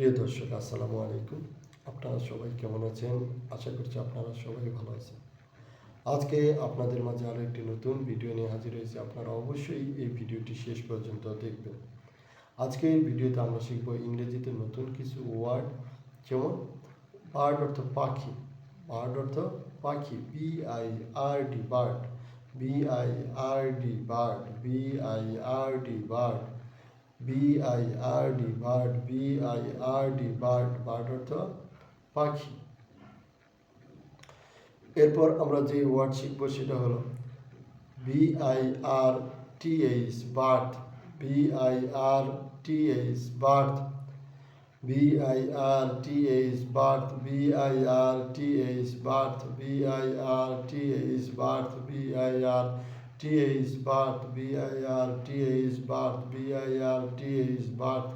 প্রিয় দর্শক, আসসালামু আলাইকুম। আপনারা সবাই কেমন আছেন? আশা করছি আপনারা সবাই ভালো আছেন। আজকে আপনাদের মাঝে আরও একটি নতুন ভিডিও নিয়ে হাজির হয়েছি। আপনারা অবশ্যই এই ভিডিওটি শেষ পর্যন্ত দেখবেন। আজকে এই ভিডিওতে আমরা শিখব ইংরেজিতে নতুন কিছু ওয়ার্ড, যেমন বার্ড অর্থ পাখি, বার্ড অর্থ পাখি B I R D bird B I R D bird B I R D bird. BI R D bird বিআই আর ডি বার্ড বার্ড অর্থ পাখি। এরপর আমরা যে ওয়ার্ড শিখব সেটা হলো বিআই আর টিএইচ বার্থ বিআই আর টিএইচ বার্থ বিআই আর টিএইচ বার্থ বিআই আর টিএইচ বার্থ বিআই R TH birth BI R TH birth BIR TH birth BIR TH birth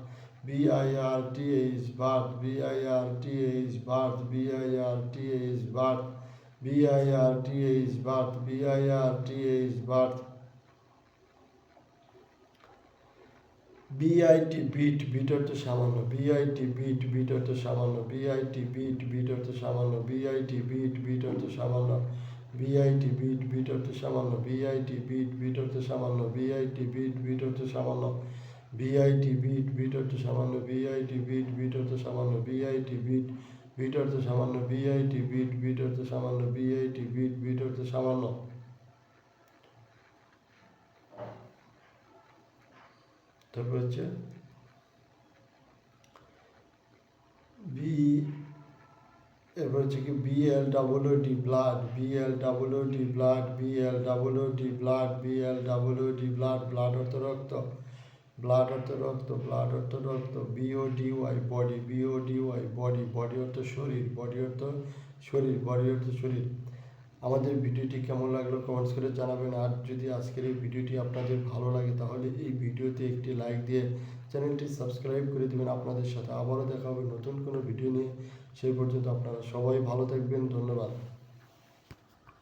BIR TH birth BIR TH birth BIR TH birth BIR TH birth BIR TH birth BIT bit bit অর্থ সামান্য BIT bit bit অর্থ সামান্য BIT bit bit অর্থ সামান্য BIT bit bit অর্থ সামান্য BIT bit bit অর্থ সামান্য বিআইটি বিট বিট অর্থ সামান্য বিআইটি বিট বিট অর্থ সামান্য বিআইটি বিট বিট অর্থ সামান্য বিআইটি বিট বিট অর্থ সামান্য বিআইটি বিট বিট অর্থ সামান্য বিআইটি বিট বিট অর্থ সামান্য বিআইটি বিট বিট অর্থ সামান্য তারপর হচ্ছে বি এরপর হচ্ছে কি B L double O D blood B L double O D blood B L double O D blood B L double O D blood blood অর্থ রক্ত ব্লাড অর্থ রক্ত ব্লাড অর্থ রক্ত BO D Y body BO D Y body body অর্থ শরীর body অর্থ শরীর বডি অর্থ শরীর। আমাদের ভিডিওটি কেমন লাগল কমেন্টস করে জানাবেন। আর যদি আজকের এই ভিডিওটি আপনাদের ভালো লাগে, তাহলে এই ভিডিওতে একটি লাইক দিয়ে চ্যানেলটি সাবস্ক্রাইব করে দেবেন। আপনাদের সাথে আবারও দেখা হবে নতুন কোনো ভিডিও নিয়ে। সেই পর্যন্ত আপনারা সবাই ভালো থাকবেন। ধন্যবাদ।